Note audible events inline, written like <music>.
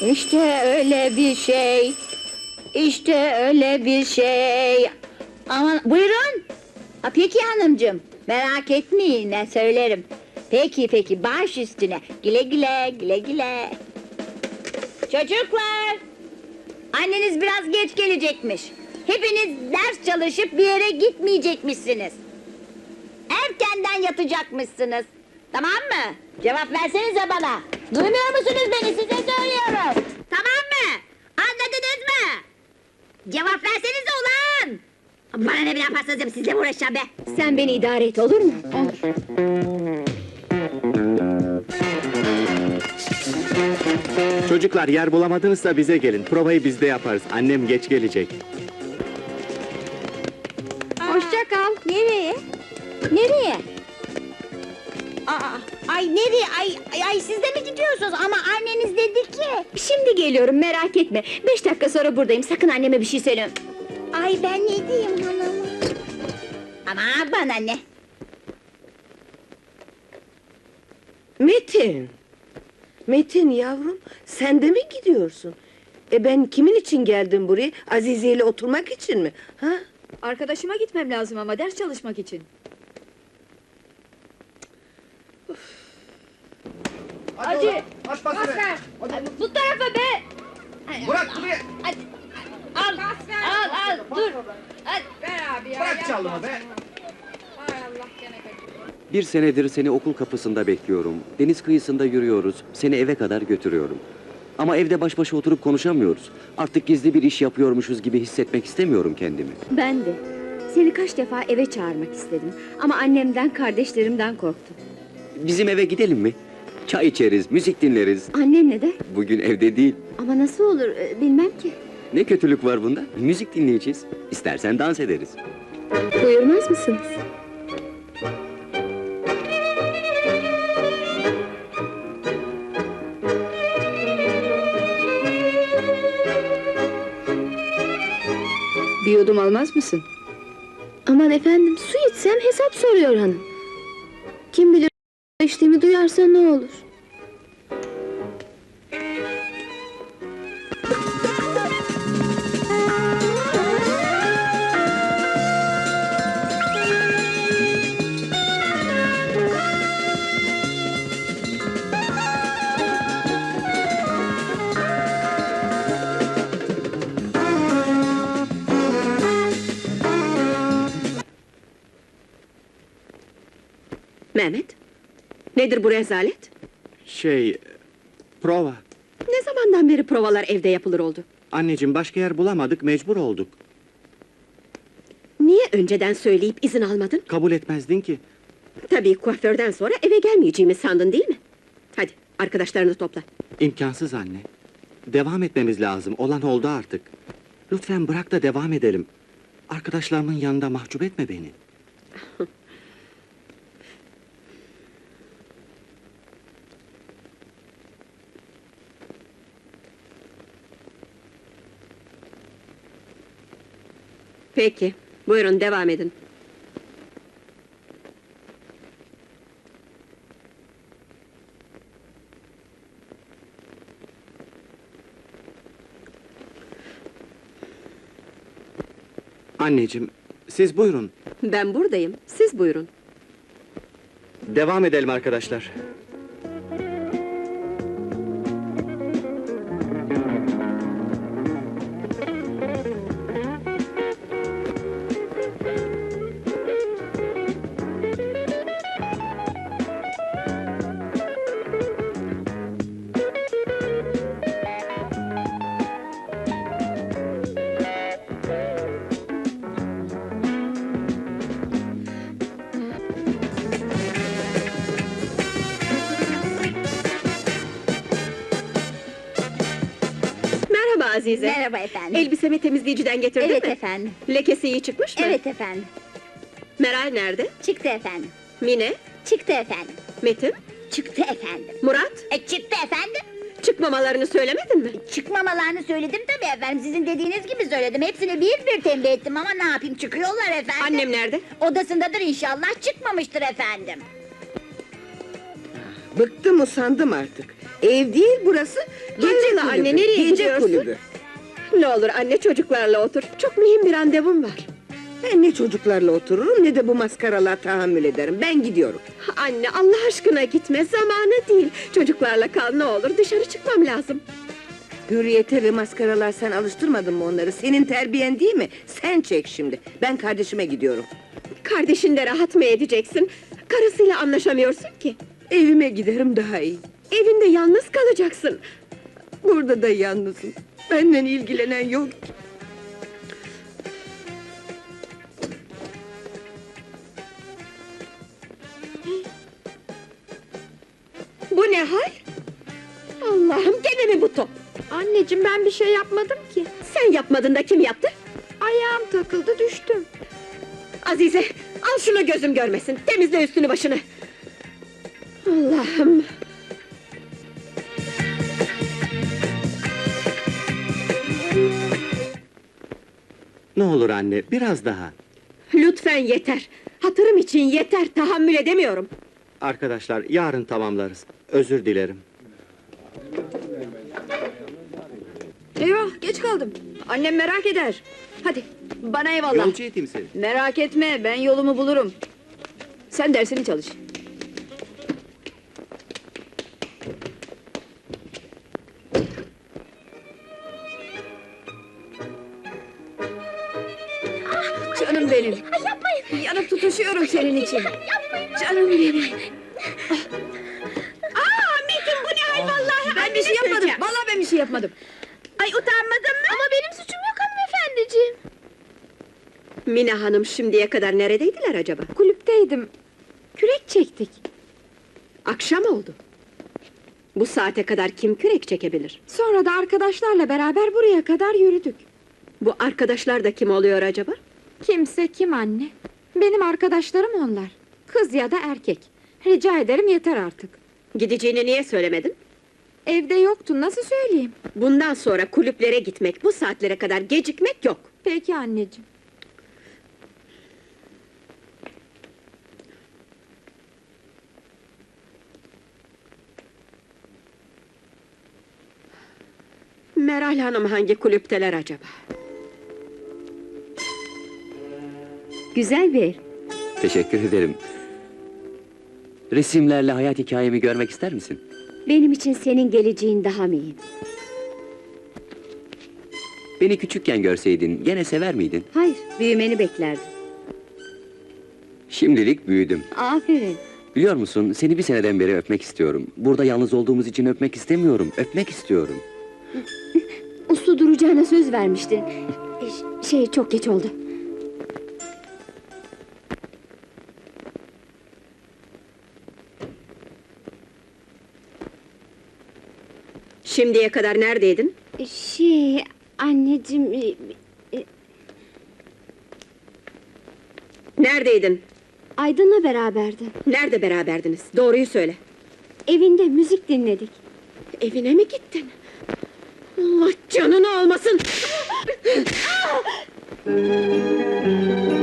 İşte öyle bir şey. İşte öyle bir şey. Aman buyurun. Ha, peki hanımcığım. Merak etmeyin ne söylerim. Peki peki baş üstüne. Güle güle güle güle. Çocuklar. Anneniz biraz geç gelecekmiş. Hepiniz ders çalışıp bir yere gitmeyecekmişsiniz. Erkenden yatacakmışsınız. Tamam mı? Cevap versenize bana. Duymuyor musunuz beni? Size söylüyorum. Tamam mı? Anladınız mı? Cevap versenize ulan. Bana ne bir yaparsanız yapın, sizle mi uğraşacağım be? Sen beni idare et olur mu? Olur. Çocuklar yer bulamadınızsa bize gelin. Provayı bizde yaparız. Annem geç gelecek. Hoşça kal. Nereye? Nereye? Aa, ay nereye? Ay, ay, ay siz de mi gidiyorsunuz? Ama anneniz dedi ki. Şimdi geliyorum merak etme. Beş dakika sonra buradayım. Sakın anneme bir şey söyleme. Ay ben ne diyeyim hanım? Ama bana ne? Metin. Metin yavrum sen de mi gidiyorsun? E ben kimin için geldim buraya? Azize ile oturmak için mi? Ha? Arkadaşıma gitmem lazım ama ders çalışmak için. Hadi. Aç bas ver. Bu tarafa be! Bırak buraya. Al, al, al, dur. Ver abi ya. Bırak yapma. be. Hay Allah gene kaçırdım. Bir senedir seni okul kapısında bekliyorum. Deniz kıyısında yürüyoruz. Seni eve kadar götürüyorum. Ama evde baş başa oturup konuşamıyoruz. Artık gizli bir iş yapıyormuşuz gibi hissetmek istemiyorum kendimi. Ben de. Seni kaç defa eve çağırmak istedim. Ama annemden, kardeşlerimden korktum. Bizim eve gidelim mi? Çay içeriz, müzik dinleriz. Annen ne der? Bugün evde değil. Ama nasıl olur e, bilmem ki. Ne kötülük var bunda? Müzik dinleyeceğiz. İstersen dans ederiz. Buyurmaz mısınız? Bir yudum almaz mısın? Aman efendim su içsem hesap soruyor hanım. Kim bilir içtiğimi duyarsa ne olur? Mehmet. Nedir bu rezalet? Şey, prova. Ne zamandan beri provalar evde yapılır oldu? Anneciğim başka yer bulamadık, mecbur olduk. Niye önceden söyleyip izin almadın? Kabul etmezdin ki. Tabii kuaförden sonra eve gelmeyeceğimi sandın değil mi? Hadi arkadaşlarını topla. İmkansız anne. Devam etmemiz lazım. Olan oldu artık. Lütfen bırak da devam edelim. Arkadaşlarımın yanında mahcup etme beni. <laughs> Peki buyurun devam edin. Anneciğim, siz buyurun. Ben buradayım siz buyurun. Devam edelim arkadaşlar. Azize. Merhaba efendim. Elbisemi temizleyiciden getirdin evet mi? efendim. Lekesi iyi çıkmış mı? Evet efendim. Meral nerede? Çıktı efendim. Mine? Çıktı efendim. Metin? Çıktı efendim. Murat? E çıktı efendim. Çıkmamalarını söylemedin mi? Çıkmamalarını söyledim tabii efendim. Sizin dediğiniz gibi söyledim. Hepsini bir bir tembih ettim ama ne yapayım çıkıyorlar efendim. Annem nerede? Odasındadır inşallah çıkmamıştır efendim. Bıktım usandım artık. Ev değil burası. Gece Hayrola kulübü. anne, nereye gece gidiyorsun? kulübü. Ne olur anne çocuklarla otur. Çok mühim bir randevum var. Ben ne çocuklarla otururum ne de bu maskaralığa tahammül ederim. Ben gidiyorum. Anne Allah aşkına gitme zamanı değil. Çocuklarla kal ne olur dışarı çıkmam lazım. Hürriyete ve maskaralar sen alıştırmadın mı onları? Senin terbiyen değil mi? Sen çek şimdi. Ben kardeşime gidiyorum. Kardeşinle rahat mı edeceksin? Karısıyla anlaşamıyorsun ki. Evime giderim daha iyi. Evinde yalnız kalacaksın. Burada da yalnızım. Benden ilgilenen yok. ki. Bu ne hal? Allah'ım gene mi bu top? Anneciğim ben bir şey yapmadım ki. Sen yapmadın da kim yaptı? Ayağım takıldı düştüm. Azize al şunu gözüm görmesin. Temizle üstünü başını. Allah'ım. Ne olur anne biraz daha. Lütfen yeter. Hatırım için yeter. Tahammül edemiyorum. Arkadaşlar yarın tamamlarız. Özür dilerim. Eyvah geç kaldım. Annem merak eder. Hadi bana eyvallah. Yolcu edeyim seni. Merak etme ben yolumu bulurum. Sen dersini çalış. Tutuşuyorum senin için. yapmayın. Canım benim. Aa Metin bu ne hal vallahi. Ben bir şey yapmadım. Vallahi ben bir şey yapmadım. Ay utanmadın mı? Ama benim suçum yok hanımefendiciğim. Mine Hanım şimdiye kadar neredeydiler acaba? Kulüpteydim. Kürek çektik. Akşam oldu. Bu saate kadar kim kürek çekebilir? Sonra da arkadaşlarla beraber buraya kadar yürüdük. Bu arkadaşlar da kim oluyor acaba? Kimse kim anne? Benim arkadaşlarım onlar. Kız ya da erkek. Rica ederim yeter artık. Gideceğini niye söylemedin? Evde yoktu nasıl söyleyeyim? Bundan sonra kulüplere gitmek, bu saatlere kadar gecikmek yok. Peki anneciğim. Meral Hanım hangi kulüpteler acaba? Güzel bir ev. Teşekkür ederim. Resimlerle hayat hikayemi görmek ister misin? Benim için senin geleceğin daha mühim. Beni küçükken görseydin gene sever miydin? Hayır, büyümeni beklerdim. Şimdilik büyüdüm. Aferin. Biliyor musun seni bir seneden beri öpmek istiyorum. Burada yalnız olduğumuz için öpmek istemiyorum. Öpmek istiyorum. <laughs> Uslu duracağına söz vermiştin. <laughs> Şey çok geç oldu. Şimdiye kadar neredeydin? E, Şey anneciğim e, Neredeydin? Aydın'la beraberdi. Nerede beraberdiniz? Doğruyu söyle. Evinde müzik dinledik. Evine mi gittin? Allah canını almasın! <laughs>